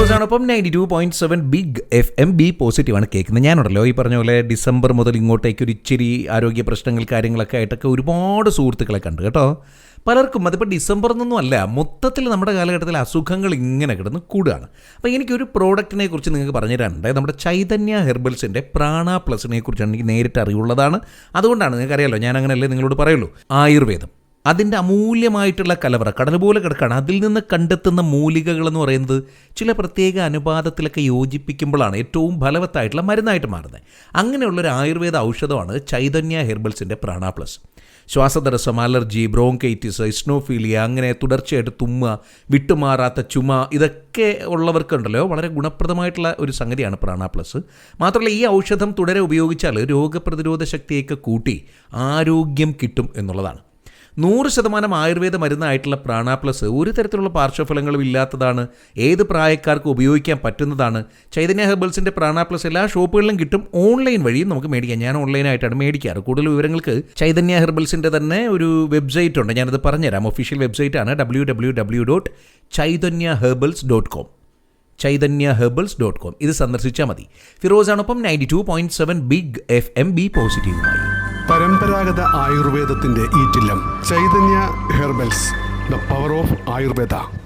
ഫിറോസാണ് ഒപ്പം ninety two point seven big F M B positive ആണ് കേൾക്കുന്നത്. ഞാനുണ്ടല്ലോ ഈ പറഞ്ഞ പോലെ ഡിസംബർ മുതൽ ഇങ്ങോട്ടേക്ക് ഒരു ഇച്ചിരി ആരോഗ്യ പ്രശ്നങ്ങൾ കാര്യങ്ങളൊക്കെ ആയിട്ടൊക്കെ ഒരുപാട് സുഹൃത്തുക്കളെ കണ്ടു കേട്ടോ. പലർക്കും അതിപ്പോൾ ഡിസംബർ എന്നൊന്നും അല്ല മൊത്തത്തിൽ നമ്മുടെ കാലഘട്ടത്തിൽ അസുഖങ്ങൾ ഇങ്ങനെ കിടന്ന് കൂടുകയാണ്. അപ്പോൾ എനിക്കൊരു പ്രോഡക്റ്റിനെ കുറിച്ച് നിങ്ങൾക്ക് പറഞ്ഞു തരാനുണ്ട്. നമ്മുടെ ചൈതന്യ ഹെർബൽസിന്റെ പ്രാണ പ്ലസിനെ കുറിച്ചാണ് എനിക്ക് നേരിട്ട് അറിവുള്ളതാണ്. അതുകൊണ്ടാണ് നിങ്ങൾക്കറിയാലോ ഞാൻ അങ്ങനെയല്ലേ നിങ്ങളോട് പറയുള്ളൂ. ആയുർവേദം. അതിന്റെ അമൂല്യമായിട്ടുള്ള കലവറ കടൽ പോലെ കിടക്കുകയാണ് അതിൽ നിന്ന് കണ്ടെത്തുന്ന മൂലികകൾ എന്ന് പറയുന്നത് ചില പ്രത്യേക അനുപാതത്തിലൊക്കെ യോജിപ്പിക്കുമ്പോഴാണ് ഏറ്റവും ഫലവത്തായിട്ടുള്ള മരുന്നായിട്ട് മാറുന്നത്. അങ്ങനെയുള്ളൊരു ആയുർവേദ ഔഷധമാണ് ചൈതന്യ ഹെർബൽസിന്റെ പ്രാണ പ്ലസ് ശ്വാസതടസ്സം അലർജി ബ്രോങ്കൈറ്റിസ് ഇസ്നോഫീലിയ അങ്ങനെ തുടർച്ചയായിട്ട് തുമ്മ വിട്ടുമാറാത്ത ചുമ ഇതൊക്കെ ഉള്ളവർക്കുണ്ടല്ലോ. വളരെ ഗുണപ്രദമായിട്ടുള്ള ഒരു സംഗതിയാണ് പ്രാണ പ്ലസ് മാത്രമല്ല ഈ ഔഷധം തുടരെ ഉപയോഗിച്ചാൽ രോഗപ്രതിരോധ ശക്തിയൊക്കെ കൂട്ടി ആരോഗ്യം കിട്ടും എന്നുള്ളതാണ്. നൂറ് ശതമാനം ആയുർവേദ മരുന്നായിട്ടുള്ള പ്രാണ പ്ലസ് ഒരു തരത്തിലുള്ള പാർശ്വഫലങ്ങളും ഇല്ലാത്തതാണ് ഏത് പ്രായക്കാർക്ക് ഉപയോഗിക്കാൻ പറ്റുന്നതാണ്. ചൈതന്യ ഹെർബൽസിന്റെ പ്രാണ പ്ലസ് എല്ലാ ഷോപ്പുകളിലും കിട്ടും. ഓൺലൈൻ വഴിയും നമുക്ക് മേടിക്കാം. ഞാൻ ഓൺലൈനായിട്ടാണ് മേടിക്കാറ്. കൂടുതൽ വിവരങ്ങൾക്ക് ചൈതന്യ ഹെർബൽസിന്റെ തന്നെ ഒരു വെബ്സൈറ്റ് ഉണ്ട് ഞാനത് പറഞ്ഞുതരാം. ഒഫീഷ്യൽ വെബ്സൈറ്റ് ആണ് W W W dot Chaitanya herbals dot com Chaitanya herbals dot com ഇത് സന്ദർശിച്ചാൽ മതി. ഫിറോസാണൊപ്പം ninety two point seven big F M B പോസിറ്റീവുമായി പരമ്പരാഗത ആയുർവേദത്തിന്റെ ഈറ്റില്ലം. Chaitanya herbals the power of Ayurveda.